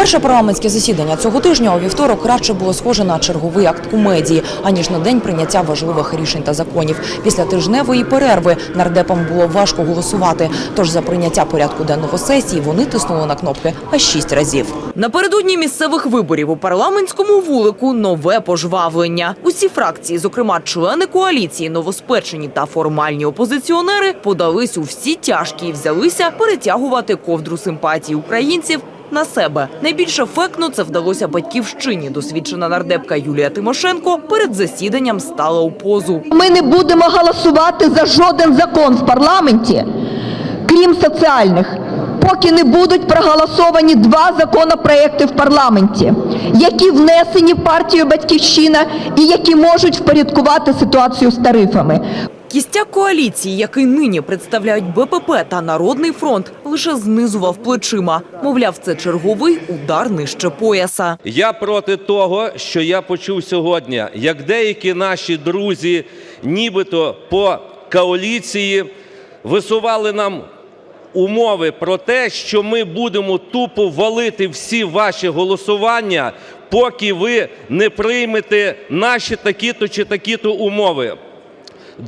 Перше парламентське засідання цього тижня у вівторок радше було схоже на черговий акт комедії, аніж на день прийняття важливих рішень та законів. Після тижневої перерви нардепам було важко голосувати. Тож за прийняття порядку денного сесії вони тиснули на кнопки аж шість разів. Напередодні місцевих виборів у парламентському вулику нове пожвавлення. Усі фракції, зокрема члени коаліції, новоспечені та формальні опозиціонери, подались у всі тяжкі і взялися перетягувати ковдру симпатії українців на себе. Найбільш ефектно це вдалося батьківщині. Досвідчена нардепка Юлія Тимошенко перед засіданням стала у позу. Ми не будемо голосувати за жоден закон в парламенті, крім соціальних, поки не будуть проголосовані два законопроекти в парламенті, які внесені партією Батьківщина і які можуть впорядкувати ситуацію з тарифами. Кістяк коаліції, який нині представляють БПП та Народний фронт, лише знизував плечима. Мовляв, це черговий удар нижче пояса. Я проти того, що я почув сьогодні, як деякі наші друзі, нібито по коаліції, висували нам умови про те, що ми будемо тупо валити всі ваші голосування, поки ви не приймете наші такі-то чи такі-то умови.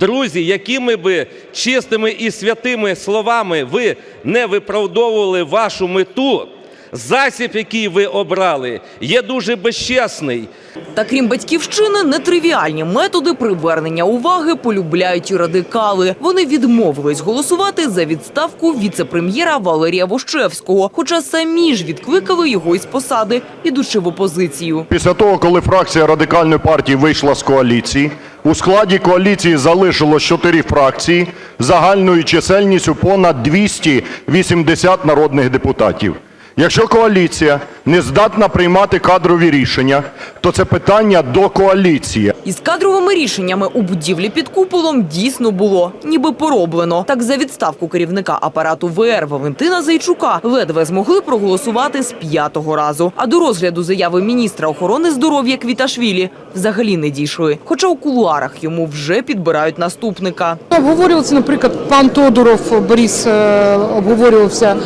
Друзі, якими би чистими і святими словами ви не виправдовували вашу мету, засіб, який ви обрали, є дуже безчесний. Та крім батьківщини, нетривіальні методи привернення уваги полюбляють і радикали. Вони відмовились голосувати за відставку віце-прем'єра Валерія Вощевського, хоча самі ж відкликали його із посади, ідучи в опозицію. Після того, коли фракція радикальної партії вийшла з коаліції, у складі коаліції залишилось чотири фракції загальною чисельністю понад 280 народних депутатів. Якщо коаліція не здатна приймати кадрові рішення, то це питання до коаліції. Із кадровими рішеннями у будівлі під куполом дійсно було ніби пороблено. Так за відставку керівника апарату ВР Валентина Зайчука ледве змогли проголосувати з п'ятого разу. А до розгляду заяви міністра охорони здоров'я Квіташвілі взагалі не дійшли. Хоча у кулуарах йому вже підбирають наступника. Обговорювався, наприклад, пан Тодоров Борис е, обговорювався,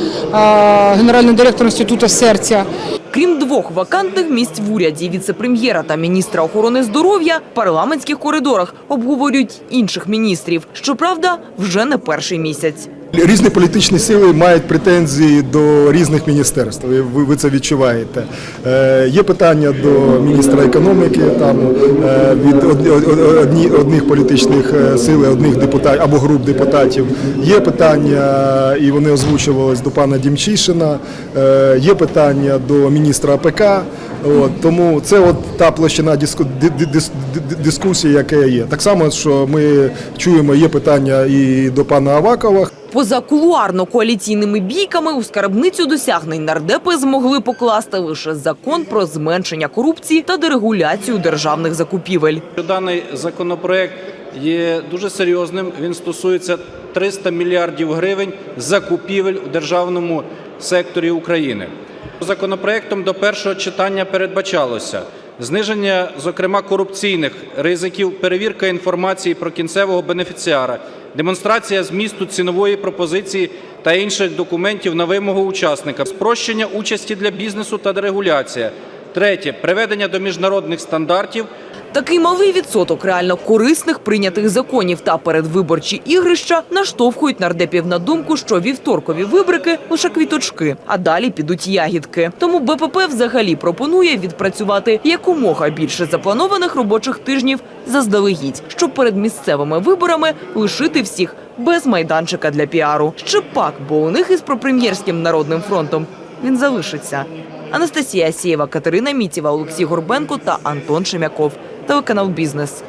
генеральний директор інституту серця. Крім двох вакантних місць в уряді віце-прем'єра та міністра охорони здоров'я, в парламентських коридорах обговорюють інших міністрів. Щоправда, вже не перший місяць. Різні політичні сили мають претензії до різних міністерств. Ви, ви це відчуваєте. Е, є питання до міністра економіки, там е, від од- од- одні, одних політичних е, сил, одних депутатів або груп депутатів. Є питання, і вони озвучувались до пана Дімчишина. Е, є питання до міністра АПК. От, тому це от та площина диску, ди- ди- дис- дискусії, яка є. Так само, що ми чуємо, є питання і до пана Авакова. Поза кулуарно-коаліційними бійками у скарбницю досягнень нардепи змогли покласти лише закон про зменшення корупції та дерегуляцію державних закупівель. даний законопроект є дуже серйозним. Він стосується 300 мільярдів гривень закупівель у державному секторі України. Законопроектом до першого читання передбачалося зниження, зокрема, корупційних ризиків, перевірка інформації про кінцевого бенефіціара, демонстрація змісту цінової пропозиції та інших документів на вимогу учасника, спрощення участі для бізнесу та дерегуляція. Третє приведення до міжнародних стандартів Такий малий відсоток реально корисних прийнятих законів та передвиборчі ігрища наштовхують нардепів на думку, що вівторкові вибрики лише квіточки, а далі підуть ягідки. Тому БПП взагалі пропонує відпрацювати якомога більше запланованих робочих тижнів заздалегідь, щоб перед місцевими виборами лишити всіх без майданчика для піару. Ще пак, бо у них із пропрем'єрським народним фронтом він залишиться. Анастасія Асєєва, Катерина Мітєва, Олексій Горбенко та Антон Шемяков. Телеканал Бізнес.